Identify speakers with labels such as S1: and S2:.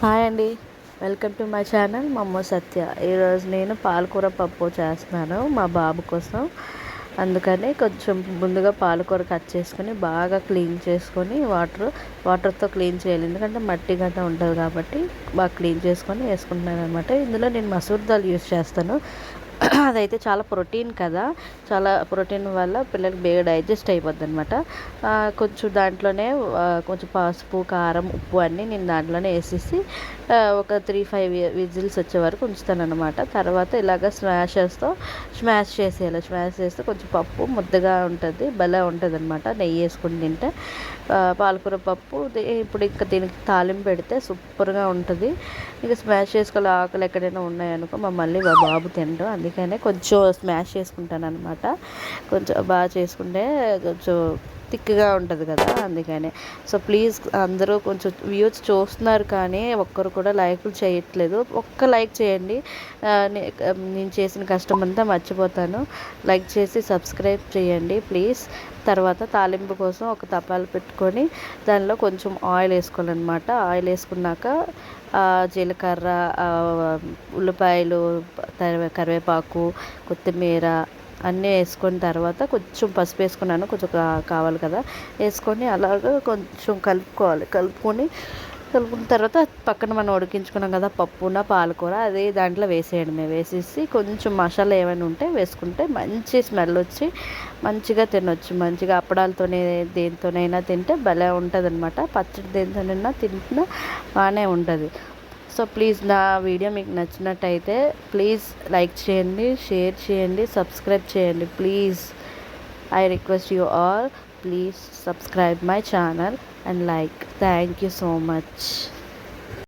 S1: Hi అండి. Welcome to my channel మమ్మో సత్య. ఈరోజు నేను పాలకూర పప్పు చేస్తున్నాను మా బాబు కోసం. అందుకని కొంచెం ముందుగా పాలకూర కట్ చేసుకొని బాగా క్లీన్ చేసుకొని వాటర్ వాటర్తో క్లీన్ చేయాలి. ఎందుకంటే మట్టి గడ్డ ఉంటుంది కాబట్టి బాగా క్లీన్ చేసుకొని వేసుకుంటున్నాను అనమాట ఇందులో నేను మసూర్ దాల్ యూస్ చేస్తాను. అదైతే చాలా ప్రోటీన్ కదా. చాలా ప్రోటీన్ వల్ల పిల్లలకి బేగా డైజెస్ట్ అయిపోద్ది అనమాట కొంచెం దాంట్లోనే కొంచెం పసుపు కారం ఉప్పు అన్నీ నేను దాంట్లోనే వేసేసి ఒక త్రీ ఫైవ్ విజిల్స్ వచ్చే వరకు ఉంచుతాను అనమాట తర్వాత ఇలాగ స్మాషెస్తో స్మాష్ చేసేయాలి. స్మాష్ చేస్తే కొంచెం పప్పు ముద్దగా ఉంటుంది భలే ఉంటుంది అనమాట నెయ్యి వేసుకుని తింటే. పాలకూర పప్పు ఇప్పుడు ఇంకా దీనికి తాలింపు పెడితే సూపర్గా ఉంటుంది. ఇక స్మాష్ చేసుకోవాలి ఆకులు ఎక్కడైనా ఉన్నాయనుకో మా మళ్ళీ మా బాబు తినడు. అందుకనే కొంచెం స్మాష్ చేసుకుంటాను అనమాట కొంచెం బాగా చేసుకుంటే కొంచెం థిక్గా ఉంటుంది కదా అందుకనే. సో ప్లీజ్ అందరూ కొంచెం వ్యూస్ చూస్తున్నారు కానీ ఒక్కరు కూడా లైక్లు చేయట్లేదు. ఒక్క లైక్ చేయండి. నేను చేసిన కష్టం అంతా మర్చిపోతాను. లైక్ చేసి సబ్స్క్రైబ్ చేయండి ప్లీజ్. తర్వాత తాలింపు కోసం ఒక తపాలు పెట్టుకొని దానిలో కొంచెం ఆయిల్ వేసుకోవాలన్నమాట. ఆయిల్ వేసుకున్నాక జీలకర్ర ఉల్లిపాయలు కరివేపాకు కొత్తిమీర అన్నీ వేసుకున్న తర్వాత కొంచెం పసుపు వేసుకున్నాను కొంచెం కావాలి కదా. వేసుకొని అలాగా కొంచెం కలుపుకోవాలి. కలుపుకొని కలుపుకున్న తర్వాత పక్కన మనం ఉడికించుకున్నాం కదా పప్పున పాలకూర అది దాంట్లో వేసేయడమే వేసేసి కొంచెం మసాలా ఏమైనా ఉంటే వేసుకుంటే మంచి స్మెల్ వచ్చి మంచిగా తినొచ్చు. మంచిగా అప్పడాలతోనే దేనితోనైనా తింటే భలే ఉంటుంది అనమాట పచ్చడి దేనితోనైనా తింటున్నా బాగానే ఉంటుంది. సో ప్లీజ్ నా వీడియో మీకు నచ్చినట్టయితే ప్లీజ్ లైక్ చేయండి షేర్ చేయండి సబ్స్క్రైబ్ చేయండి. Please I request you all please subscribe my channel and like. Thank you so much.